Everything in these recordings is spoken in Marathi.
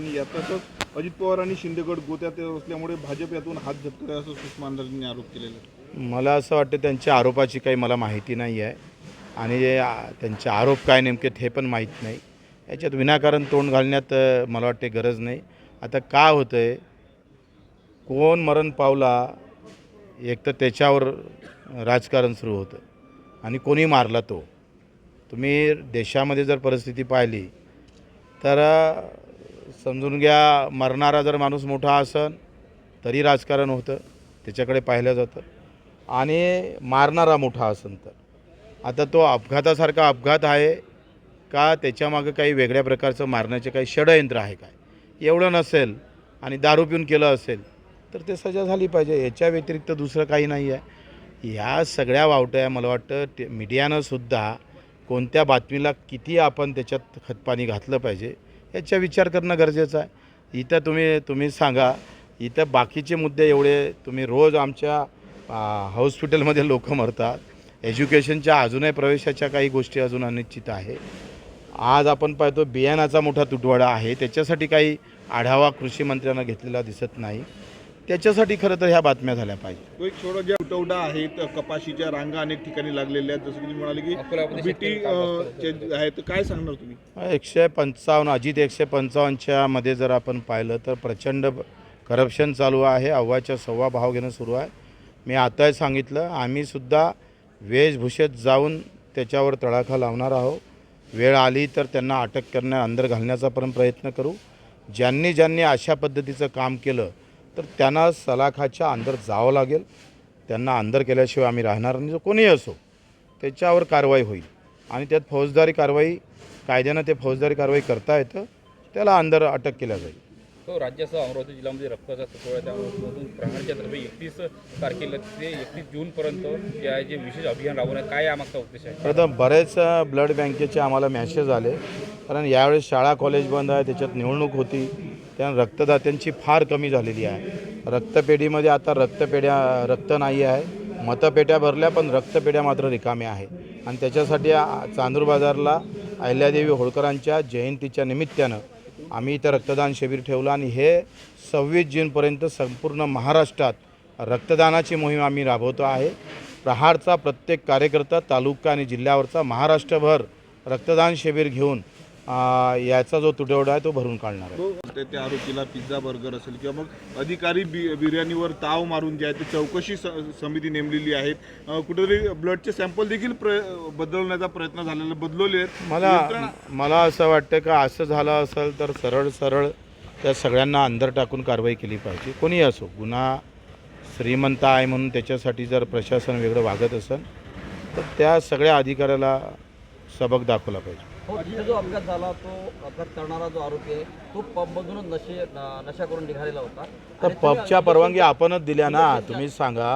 आणि यातच अजित पवार आणि शिंदेगड गोत्यात असल्यामुळे भाजप यातून हात झटकत आहे असं सुषमा अंधारेंनी आरोप केलेला आहे मला असं वाटतं त्यांच्या आरोपाची काही मला माहिती नाही आहे. आणि त्यांचे आरोप काय नेमके हे पण माहीत नाही. याच्यात विनाकारण तोंड घालण्यात मला वाटते गरज नाही. आता काय होतं आहे कोण मरण पावला? एक तर त्याच्यावर राजकारण सुरू होतं. आणि कोणी मारला तो? तुम्ही देशामध्ये जर परिस्थिती पाहिली तर समजून घ्या मरणारा जर माणूस मोठा असन तरी राजकारण होतं त्याच्याकडे पाहिलं जातं. आणि मारणारा मोठा असन तर. आता तो अपघातासारखा अपघात आहे का त्याच्यामागं काही वेगळ्या प्रकारचं मारण्याचे काही षडयंत्र आहे काय? एवढं नसेल आणि दारू पिऊन केलं असेल तर ते सजा झाली पाहिजे. याच्या व्यतिरिक्त दुसरं काही नाही आहे. ह्या सगळ्या वावट्या मला वाटतं ते मीडियानंसुद्धा कोणत्या बातमीला किती आपण त्याच्यात खतपाणी घातलं पाहिजे याचा विचार करणं गरजेचं आहे. इथं तुम्ही तुम्ही सांगा. इथं बाकीचे मुद्दे एवढे तुम्ही रोज आमच्या हॉस्पिटलमध्ये लोक मरतात. एज्युकेशनच्या अजूनही प्रवेशाच्या काही गोष्टी अजून अनिश्चित आहे. आज आपण पाहतो बियाणाचा मोठा तुटवडा आहे. त्याच्यासाठी काही आढावा कृषी मंत्र्यांना घेतलेला दिसत नाही. त्याच्यासाठी खरं तर ह्या बातम्या झाल्या पाहिजे. तो एक ज्या तुटवडा आहेत कपाशीच्या रांगा अनेक ठिकाणी लागलेल्या आहेत. जसं की तुम्ही म्हणाले की बीटी आहे तर काय सांगणार तुम्ही? एकशे पंचावन्न अजित एकशे पंचावन्नच्या मध्ये जर आपण पाहिलं तर प्रचंड करप्शन चालू आहे. अव्वाच्या सव्वा भाव घेणं सुरू आहे. मी आताही सांगितलं आम्हीसुद्धा वेशभूषेत जाऊन त्याच्यावर तडाखा लावणार आहोत. वेळ आली तर त्यांना अटक करण्या अंदर घालण्याचा पण प्रयत्न करू. ज्यांनी ज्यांनी अशा पद्धतीचं काम केलं तर त्यांना सलाखाच्या अंदर जावं लागेल. त्यांना अंदर केल्याशिवाय आम्ही राहणार नाही. जो कोणीही असो त्याच्यावर कारवाई होईल. आणि त्यात फौजदारी कारवाई कायद्यानं ते फौजदारी कारवाई करता येतं. त्याला अंदर अटक केल्या जाईल. तो राज्यासह अमरावती जिल्ह्यामध्ये रक्ताचा तुटवडा त्यामधून प्रहारच्या तर्फे एकतीस तारखेला ते एकतीस जूनपर्यंत या जे विशेष अभियान राबवण्यात काय यामागचा उद्देश आहे? प्रथम बरेच ब्लड बँकेचे आम्हाला मॅसेज आले. कारण यावेळेस शाळा कॉलेज बंद आहे. त्याच्यात निवडणूक होती. त्यानं रक्तदात्यांची फार कमी झालेली आहे. रक्तपेढीमध्ये आता रक्तपेढ्या रक्त नाही आहे. मतपेट्या भरल्या पण रक्तपेढ्या मात्र रिकाम्या आहे आणि त्याच्यासाठी चांदूर बाजारला अहिल्यादेवी होळकरांच्या जयंतीच्या निमित्तानं आम्ही इथं रक्तदान शिबिर ठेवलं आणि हे सव्वीस जूनपर्यंत संपूर्ण महाराष्ट्रात रक्तदानाची मोहीम आम्ही राबवतो आहे. प्रहारचा प्रत्येक कार्यकर्ता तालुका आणि जिल्ह्यावरचा महाराष्ट्रभर रक्तदान शिबिर घेऊन याचा जो तुटवडा आहे तो भरून काढणार आहे. त्या आरोपीला पिझ्झा बर्गर असेल किंवा मग अधिकारी बि बिर्याणीवर ताव मारून जे आहे ते चौकशी समिती नेमलेली आहेत कुठेतरी ब्लडचे सॅम्पल देखील प्र बदलवण्याचा प्रयत्न झालेला बदलवले आहेत. मला मला असं वाटतं का असं झालं असेल तर सरळ सरळ त्या सगळ्यांना अंदर टाकून कारवाई केली पाहिजे. कोणीही असो गुन्हा श्रीमंत आहे म्हणून त्याच्यासाठी जर प्रशासन वेगळं वागत असेल तर त्या सगळ्या अधिकाऱ्याला सबक दाखवला पाहिजे. हो तिथे जो अपघात झाला तो अपघात करणारा जो आरोपी आहे तो पबमधूनच नशे नशा करून निघालेला होता. तर पबच्या परवानगी आपणच दिल्या ना तुम्ही सांगा.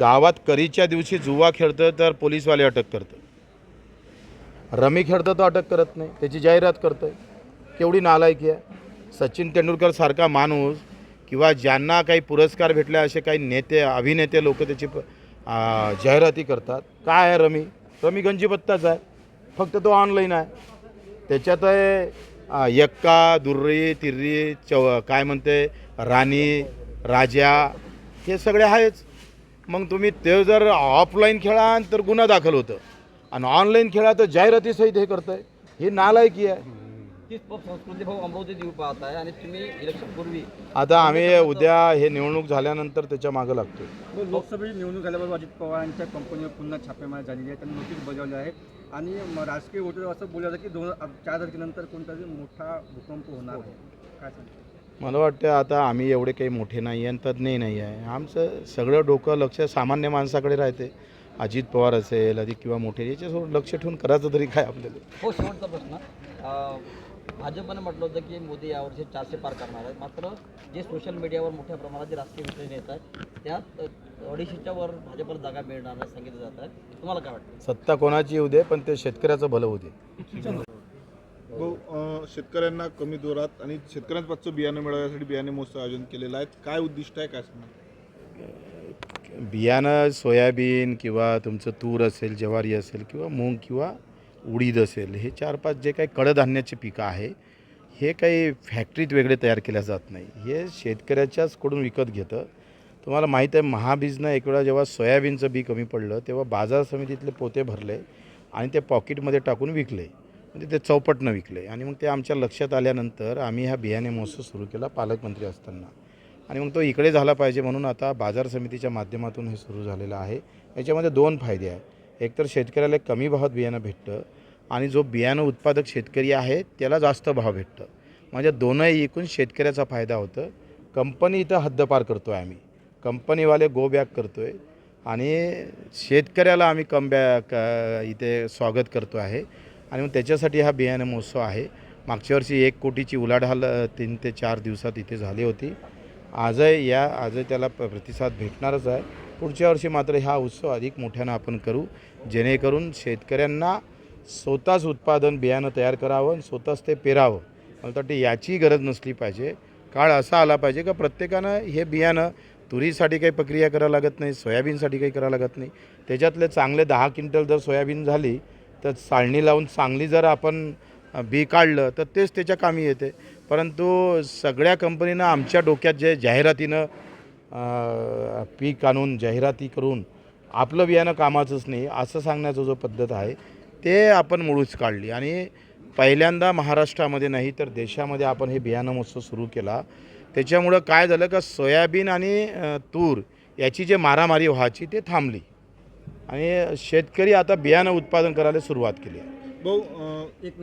गावात करीच्या दिवशी जुवा खेळतं तर पोलीसवाले अटक करतं रमी खेळतं तर अटक करत नाही. त्याची जाहिरात करतं केवढी नालायकी आहे. सचिन तेंडुलकर सारखा माणूस किंवा ज्यांना काही पुरस्कार भेटले असे काही नेते अभिनेते लोक त्याची जाहिराती करतात. काय आहे रमी? रमी गंजीबत्ताच आहे. फक्त तो ऑनलाईन आहे. त्याच्यात आहे यक्का दुर्री तिर्री चव काय म्हणते राणी राजा हे सगळे आहेच. मग तुम्ही ते जर ऑफलाईन खेळा तर गुन्हा दाखल होतं. आणि ऑनलाईन खेळा तर जाहिरातीसहित हे करतं ही नालायकी आहे. तीच पब संस्कृती भाऊ अमरावतीत येऊ पाहत आहे आणि तुम्ही इलेक्शन पूर्वी आता आम्ही उद्या हे निवडणूक झाल्यानंतर त्याच्या मागं लागतो लोकसभेची निवडणूक झाल्याबरोबर अजित पवारांच्या कंपनीवर पुन्हा छापेमारी झालेली आहे. त्यांनी नोटीस बजावली आहे. आणि राजकीय वोटर असं बोललं जातं की दोन चार तारखेनंतर कोणतातरी मोठा भूकंप होणार आहे. काय सांगता? मला वाटतं आता आम्ही एवढे काही मोठे नाही आहे आणि तज्ज्ञही नाही आहे. आमचं सगळं डोकं लक्ष सामान्य माणसाकडे राहते. अजित पवार असेल अधिक किंवा मोठे याच्यासोबत लक्ष ठेवून करायचं तरी काय आपल्याला? हो शेवटचा प्रश्न. भाजपने म्हटलं होतं की मोदी यावर्षी चारशे पार करणार आहेत. मात्र जे सोशल मीडियावर मोठ्या प्रमाणात जे राजकीय विश्लेषण येत आहेत त्यात अडीचशेच्या वर भाजपला जागा मिळणार नाही सांगितलं जात आहे. तुम्हाला काय वाटतं? सत्ता कोणाची येऊ दे पण ते शेतकऱ्याचं भलं होऊ दे. शेतकऱ्यांना कमी दरात आणि शेतकऱ्यांपासून बियाणं मिळवण्यासाठी बियाणे महोत्सव आयोजन केलेलं आहे. काय उद्दिष्ट आहे काय सांगणार? बियाणं सोयाबीन किंवा तुमचं तूर असेल ज्वारी असेल किंवा मूग किंवा उडीद असेल हे चार पाच जे काही कडधान्याची पिकं आहे हे काही फॅक्टरीत वेगळे तयार केल्या जात नाही. हे शेतकऱ्याच्याच कडून विकत घेतं. तुम्हाला माहीत आहे महाबीजनं एक वेळा जेव्हा सोयाबीनचं बी कमी पडलं तेव्हा बाजार समितीतले पोते भरले आणि ते पॉकेटमध्ये टाकून विकले. म्हणजे ते चौपटनं विकले आणि मग ते आमच्या लक्षात आल्यानंतर आम्ही हा बियाणे महोत्सव सुरू केला पालकमंत्री असताना. आणि मग तो इकडे झाला पाहिजे म्हणून आता बाजार समितीच्या माध्यमातून हे सुरू झालेलं आहे. याच्यामध्ये दोन फायदे आहेत. एकतर शेतकऱ्याला कमी भावात बियाणं भेटतं आणि जो बियाणं उत्पादक शेतकरी आहे त्याला जास्त भाव भेटतं. म्हणजे दोनही एकूण शेतकऱ्याचा फायदा होतं. कंपनी इथं हद्दपार करतो आहे आम्ही. कंपनीवाले गो बॅक करतो आहे आणि शेतकऱ्याला आम्ही कम बॅक इथे स्वागत करतो आहे. आणि मग त्याच्यासाठी हा बियाणं महोत्सव आहे. मागच्या वर्षी एक कोटीची उलाढाल तीन ते चार दिवसात इथे झाली होती. आजही या आजही त्याला प्र प्रतिसाद भेटणारच आहे. पुढच्या वर्षी मात्र हा उत्सव अधिक मोठ्यानं आपण करू. जेणेकरून शेतकऱ्यांना स्वतःच उत्पादन बियाणं तयार करावं आणि स्वतःच ते पेरावं. मला तर वाटते याची गरज नसली पाहिजे. काळ असा आला पाहिजे का प्रत्येकानं हे बियाणं तुरीसाठी काही प्रक्रिया करावं लागत नाही सोयाबीनसाठी काही करावं लागत नाही. त्याच्यातले चांगले दहा क्विंटल जर सोयाबीन झाली तर चाळणी लावून चांगली जर आपण बी काढलं तर तेच त्याच्या कामी येते. परंतु सगळ्या कंपनीनं आमच्या डोक्यात जे जाहिरातीनं पीक आणून जाहिराती करून आपलं बियाणं कामाचंच नाही असं सांगण्याचं जो पद्धत आहे ते आपण मुळूच काढली. आणि पहिल्यांदा महाराष्ट्रामध्ये नाही तर देशामध्ये आपण हे बियाणं महोत्सव सुरू केला. त्याच्यामुळं काय झालं का सोयाबीन आणि तूर याची जे मारामारी व्हायची ते थांबली. आणि शेतकरी आता बियाणं उत्पादन करायला सुरुवात केली भाऊ एक